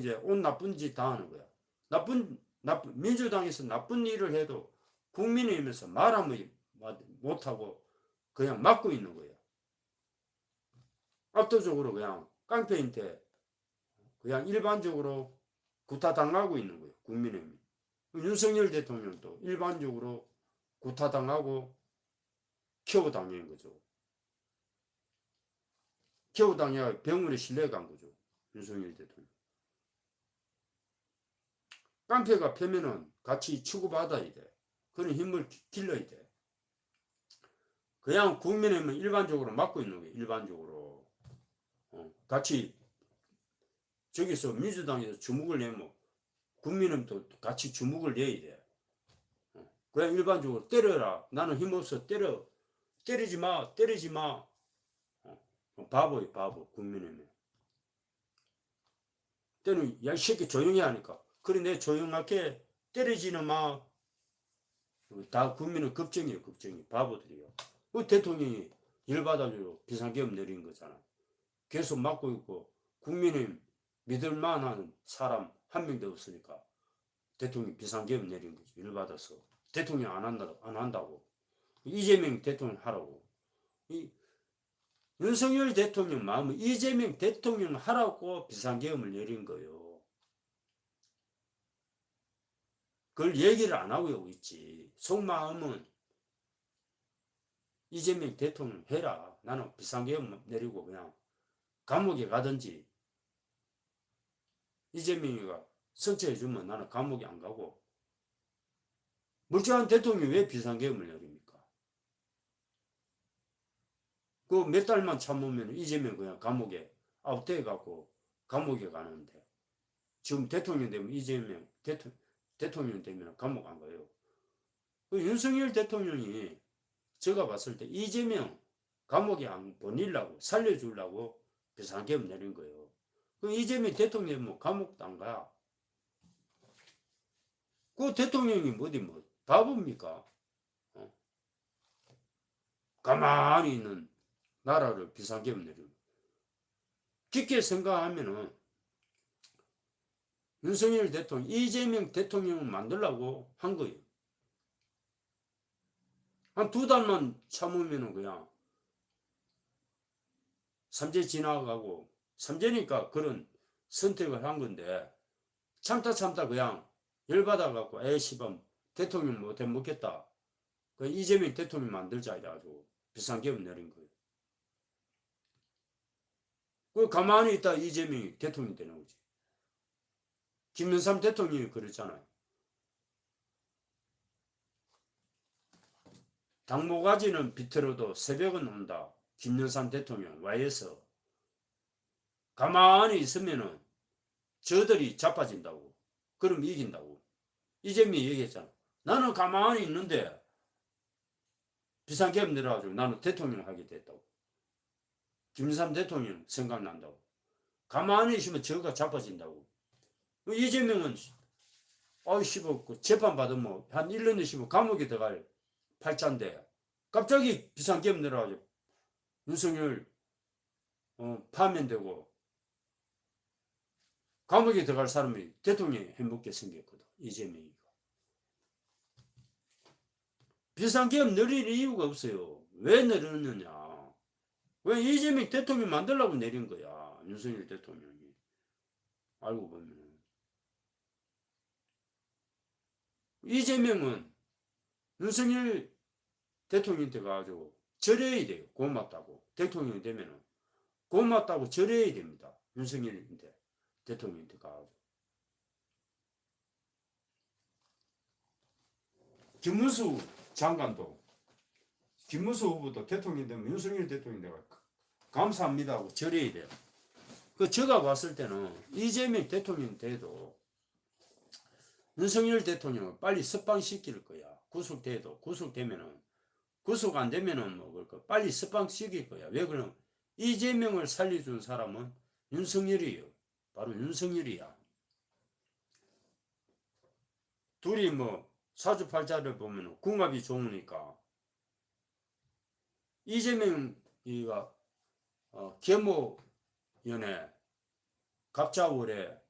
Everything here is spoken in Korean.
이제 온 나쁜 짓 다 하는 거야. 나쁜 나쁜 민주당에서 나쁜 일을 해도 국민의힘에서 말하면 못하고 그냥 막고 있는 거야. 압도적으로 그냥 깡패한테 그냥 일반적으로 구타당하고 있는 거예요. 국민의힘이. 윤석열 대통령도 일반적으로 구타당하고 키워당한 거죠. 키워당해 병원에 실려 간 거죠. 윤석열 대통령. 깡패가 패면은 같이 치고받아야 돼. 그런 힘을 기- 길러야 돼. 그냥 국민의힘은 일반적으로 막고 있는 거예요. 일반적으로. 어, 같이 저기서 민주당에서 주목을 내면 국민은또 같이 주목을 내야 돼. 어, 그냥 일반적으로 때려라. 나는 힘없어. 때려. 때리지 마. 때리지 마. 어, 바보야 바보. 국민의힘. 때는 야 이 새끼 조용히 하니까. 내 조용하게 때리지는 마. 다 국민은 급정이에요. 급정이. 바보들이요. 그 대통령이 열받아주고 비상계엄 내린 거잖아. 계속 막고 있고 국민의 믿을 만 한 사람 한 명도 없으니까 대통령이 비상계엄 내린 거죠. 열받아서. 대통령 안 한다, 안 한다고. 이재명 대통령 하라고. 이 윤석열 대통령 마음은 이재명 대통령 하라고 비상계엄을 내린 거예요. 그걸 얘기를 안 하고 있지. 속마음은 이재명 대통령 해라. 나는 비상계엄 내리고 그냥 감옥에 가든지 이재명이가 선처해주면 나는 감옥에 안 가고 멀쩡한 대통령이 왜 비상계엄을 내립니까? 그 몇 달만 참으면 이재명 그냥 감옥에 아웃돼 갖고 감옥에 가는데 지금 대통령 되면 이재명 대통령, 대통령 되면 감옥 안 가요. 그 윤석열 대통령이 제가 봤을 때 이재명 감옥에 안 보내려고 살려주려고 비상계엄 내린 거예요. 그 이재명 대통령 뭐 감옥도 안 가. 그 대통령이 뭐 어디 뭐 바보입니까? 어? 가만히 있는 나라를 비상계엄 내리고 깊게 생각하면은 윤석열 대통령, 이재명 대통령을 만들려고 한 거예요. 한 두 달만 참으면은 그냥 삼재 지나가고 삼재니까 그런 선택을 한 건데 참다 참다 그냥 열받아 갖고 에이 씨발 대통령 못해 먹겠다. 그 이재명 대통령 만들자 이래가지고 비상계엄 내린 거예요. 그 가만히 있다 이재명이 대통령 되는 거지. 김영삼 대통령이 그랬잖아요. 당모가지는 비틀어도 새벽은 온다. 김영삼 대통령 와이에서 가만히 있으면은 저들이 자빠진다고. 그럼 이긴다고. 이재명이 얘기했잖아. 나는 가만히 있는데 비상계엄 내려가지고 나는 대통령 하게 됐다고. 김영삼 대통령 생각난다고. 가만히 있으면 저가 자빠진다고. 그 이재명은 아이 씨발 그 재판 받으면 한 1년 있으면 감옥에 들어갈 팔자인데 갑자기 비상계엄 내려가지고 윤석열 어, 파면되고 감옥에 들어갈 사람이 대통령이 해먹게 생겼거든 이재명이가. 비상계엄 내릴 이유가 없어요. 왜 내렸느냐? 왜 이재명 대통령 만들려고 내린 거야 윤석열 대통령이? 알고 보면 이재명은 윤석열 대통령한테 가가지고 절해야 돼요. 고맙다고. 대통령이 되면은. 고맙다고 절해야 됩니다. 윤석열인데. 대통령한테 가가지고. 김문수 장관도, 김문수 후보도 대통령 되면 윤석열 대통령 내가 감사합니다 하고 절해야 돼요. 그 제가 봤을 때는 이재명 대통령 돼도 윤석열 대통령을 빨리 석방시킬 거야. 구속돼도 구속되면은 구속 안 되면은 뭐 그럴까 빨리 석방시킬 거야. 왜 그러면 이재명을 살려준 사람은 윤석열이에요. 바로 윤석열이야. 둘이 뭐 사주팔자를 보면 궁합이 좋으니까 이재명이가 어, 계모 연애 갑자월에